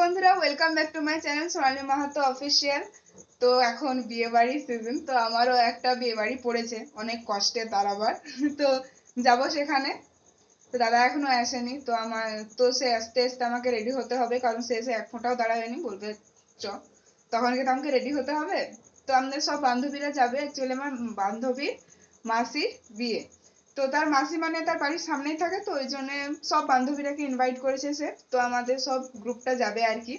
বন্ধুরা welcome back to my channel Sonali Mahato official তো এখন বিয়ে বাড়ি সিজন তো আমারও একটা বিয়ে বাড়ি পড়েছে, অনেক কষ্টে তার আবার। তো যাব সেখানে। তো দাদা এখনও আসেনি, তো আমার, তো সে আসতে আসতে আমাকে রেডি হতে হবে, কারণ সে এসে এক ফোঁটাও দাঁড়ায়নি, বলবে, চ, তখন কিন্তু আমাকে রেডি হতে হবে। তো আমাদের সব বান্ধবীরা যাবে অ্যাকচুয়ালি আমার বান্ধবীর মাসির বিয়ে। তো তার মাসি মানে তার বাড়ির সামনেই থাকে তো ওই জন্য সব বান্ধবীরাকে ইনভাইট করেছে সে। তো আমাদের সব গ্রুপটা যাবে আর কি।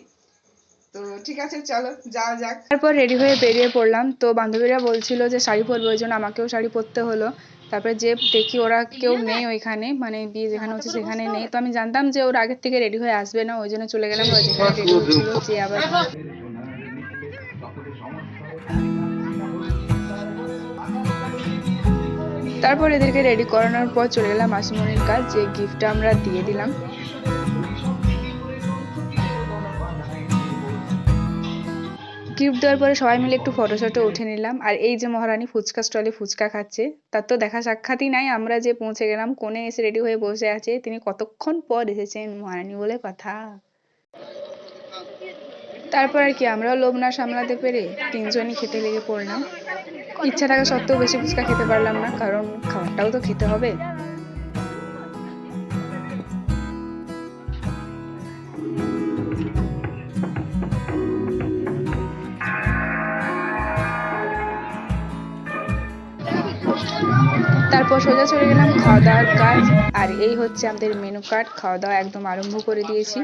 তো ঠিক আছে চলো যাওয়া যাক। তারপর রেডি হয়ে বেরিয়ে পড়লাম। তো বান্ধবীরা বলছিল যে শাড়ি পরবে ওই জন্য আমাকেও শাড়ি পরতে হলো। তারপরে যে দেখি ওরা কেউ নেই ওইখানে মানে বিয়ে যেখানে হচ্ছে সেখানে নেই। তো আমি জানতাম যে ওরা আগের থেকে রেডি হয়ে আসবে না ওই জন্য চলে গেলাম। ওরা যেখানে রেডি হচ্ছিল যে আবার তারপর এদেরকে রেডি করানোর পর চলে গেলাম মাসিমণির কাজ, যে গিফটটা আমরা দিয়ে দিলাম। গিফট দেওয়ার পরে সবাই মিলে একটু ফটো শটো উঠে নিলাম। আর এই যে মহারানী ফুচকা স্টলে ফুচকা খাচ্ছে, তার তো দেখা সাক্ষাৎই নাই। আমরা যে পৌঁছে গেলাম, কোণে এসে রেডি হয়ে বসে আছে। তিনি কতক্ষণ পর এসেছেন মহারানী বলে কথা? তারপর আর কি, আমরাও লোভ না সামলাতে পেরে তিনজনই খেতে লেগে পড়লাম। ইচ্ছা থাকা সত্ত্বেও বেশি ফুচকা খেতে পারলাম না, কারণ খাবারটাও তো খেতে হবে। তারপর সোজা চলে গেলাম খাওয়া দাওয়ার কাজ। আর এই হচ্ছে আমাদের মেনু কার্ড খাওয়া দাওয়া একদম আরম্ভ করে দিয়েছি।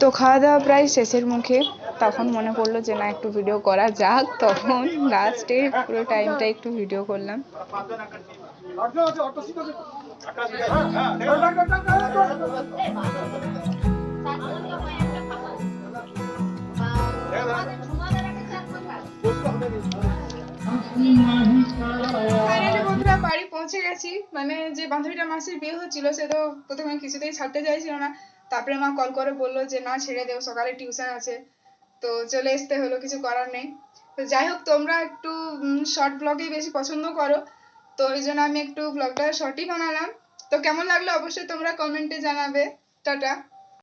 তো খাওয়া দাওয়া প্রায় শেষের মুখে। তখন মনে পড়ল যে, না, একটু ভিডিও করা যাক। তখন লাস্টে পুরো টাইমটা একটু ভিডিও করলাম। বন্ধুরা বাড়ি পৌঁছে গেছি। মানে যে বান্ধবীটা মাসির বিয়ে হচ্ছিল, সে তো প্রথমে কিছুতেই ছাড়তে চাইছিল না। তারপরে মা কল করে বলল যে, না, ছেড়ে দেও, সকালে টিউশন আছে। তো চলে আসতে হলো, কিছু করার নেই। তো যাই হোক, তোমরা একটু শর্ট ব্লগই বেশি পছন্দ করো। তো ওই জন্য আমি একটু ব্লগটা শর্টই বানালাম। তো কেমন লাগল অবশ্যই তোমরা কমেন্টে জানাবে। টাটা।